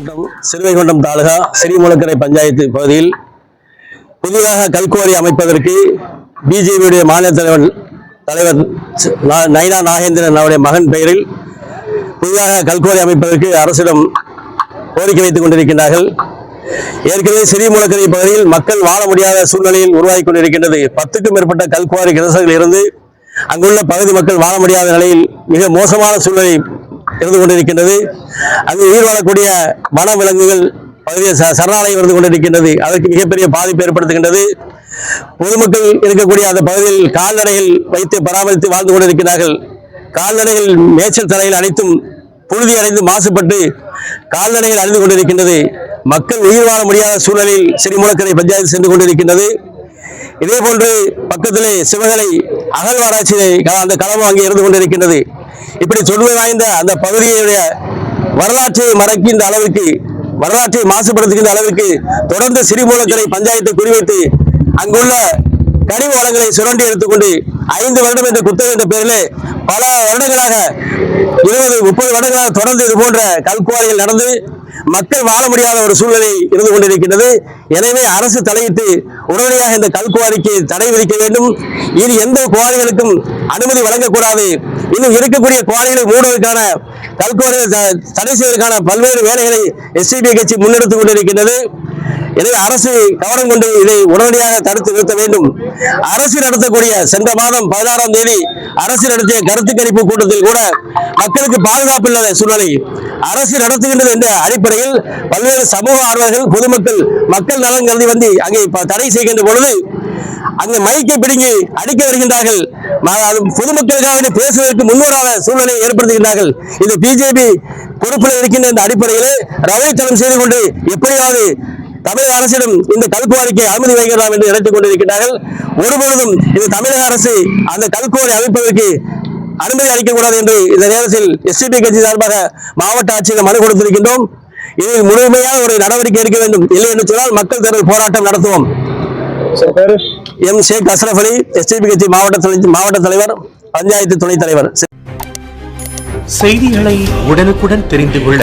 மாவட்டம் சிறுவைகுண்டம் தாலுகா சிறிமுளக்கரை பஞ்சாயத்து பகுதியில் புதிதாக கல்குவாரி அமைப்பதற்கு பிஜேபியுடைய மாநில தலைவர் தலைவர் சி- நாகேந்திரன் அவருடைய மகன் பெயரில் புதிதாக கல்குவாரி அமைப்பதற்கு அரசிடம் கோரிக்கை வைத்துக் கொண்டிருக்கின்றார்கள். ஏற்கனவே சிறிமுளக்கரை பகுதியில் மக்கள் வாழ முடியாத சூழ்நிலையில் உருவாகி கொண்டிருக்கின்றது. பத்துக்கும் மேற்பட்ட கல்குவாரி கிணசுகள் இருந்து அங்குள்ள பகுதி மக்கள் வாழ முடியாத நிலையில் மிக மோசமான சூழ்நிலை இருந்து கொண்டிருக்கின்றது. அங்கு உயிர் வாழக்கூடிய வனவிலங்குகள் பகுதியில் ச- சரணாலயம் இருந்து கொண்டிருக்கின்றது. அதற்கு மிகப்பெரிய பாதிப்பு ஏற்படுத்துகின்றது. பொதுமக்கள் இருக்கக்கூடிய அந்த பகுதியில் கால்நடைகள் வைத்து பராமரித்து வாழ்ந்து கொண்டிருக்கிறார்கள். கால்நடைகள் மேய்ச்சல் தலையில் அனைத்தும் புழுதி அடைந்து மாசுபட்டு கால்நடைகள் அழிந்து கொண்டிருக்கின்றது. மக்கள் உயிர் வாழ முடியாத சூழலில் சிறிமுளக்கரை பஞ்சாயத்து சென்று கொண்டிருக்கின்றது. இதே போன்று பக்கத்திலே சிவகலை அகழ்வாராய்ச்சியை க- அந்த களமும் அங்கே இருந்து கொண்டிருக்கின்றது. இப்படி சொல்வது வாய்ந்த அந்த பகுதியுடைய வரலாற்றை மறைக்கின்ற அளவிற்கு வரலாற்றை மாசுபடுத்துகின்ற அளவிற்கு தொடர்ந்து சிறிமூலக்கரை பஞ்சாயத்தை குறிவைத்து அங்குள்ள கனிம வளங்களை சுரண்டி எடுத்துக்கொண்டு ஐந்து வருடம் என்ற குத்தகை என்ற பெயரிலே பல வருடங்களாக இருபது முப்பது வருடங்களாக தொடர்ந்து இது போன்ற கல்குவாரிகள் நடந்து மக்கள் வாழ முடியாத ஒரு சூழ்நிலை இருந்து கொண்டிருக்கின்றது. எனவே அரசு தலையிட்டு உடனடியாக இந்த கல்குவாரிக்கு தடை விதிக்க வேண்டும். இனி எந்த குவாரிகளுக்கும் அனுமதி வழங்கக்கூடாது. இன்னும் இருக்கக்கூடிய குவாரிகளை மூடுவதற்கான கல்குவாரிகளை தடை செய்வதற்கான பல்வேறு வேலைகளை எஸ்டிபி கட்சி முன்னெடுத்துக் கொண்டிருக்கின்றது. எனவே அரசு கவனம் கொண்டு இதை உடனடியாக தடுத்து நிறுத்த வேண்டும். அரசு நடத்தக்கூடிய சென்ற மாதம் பதினாறாம் தேதி அரசு நடத்திய கருத்து கணிப்பு கூட்டத்தில் கூட மக்களுக்கு பாதுகாப்பு இல்லாத சூழ்நிலை. அரசு நடத்துகின்றது என்ற அடிப்படையில் பல்வேறு சமூக ஆர்வலர்கள் பொதுமக்கள் மக்கள் நலன் கருதி வந்து அங்கே தடை செய்கின்ற பொழுது அந்த மைக்கை பிடுங்கி அடிக்க வருகின்றார்கள். அது பொதுமக்களுக்காக பேசுவதற்கு முன்வராத சூழ்நிலையை ஏற்படுத்துகின்றார்கள். இது பிஜேபி பொறுப்பில் இருக்கின்ற இந்த அடிப்படையில் தளம் செய்து கொண்டு எப்படியாவது தமிழக அரசிடம் இந்த கல்குவாரிக்கு அனுமதி வைக்கலாம் என்று நினைத்துக் கொண்டிருக்கிறார்கள் ஒருபொழுதும் இது தமிழக அரசு அந்த கல்குவாரி அமைப்பதற்கு அனுமதி அளிக்கக்கூடாது என்று இந்த நேரத்தில் எஸ்டிபி கட்சி சார்பாக மாவட்ட ஆட்சியில் மனு கொடுத்திருக்கின்றோம். இதில் முழுமையான ஒரு நடவடிக்கை எடுக்க வேண்டும். இல்லை என்று சொன்னால் மக்கள் தேர்தல் போராட்டம் நடத்துவோம். சார் பேரு? எம் ஷேக் அஸ்ரப் அலி எஸ்டிபி கட்சி மாவட்ட மாவட்ட தலைவர் பஞ்சாயத்து துணைத் தலைவர். செய்திகளை உடனுக்குடன் தெரிந்து கொள்ள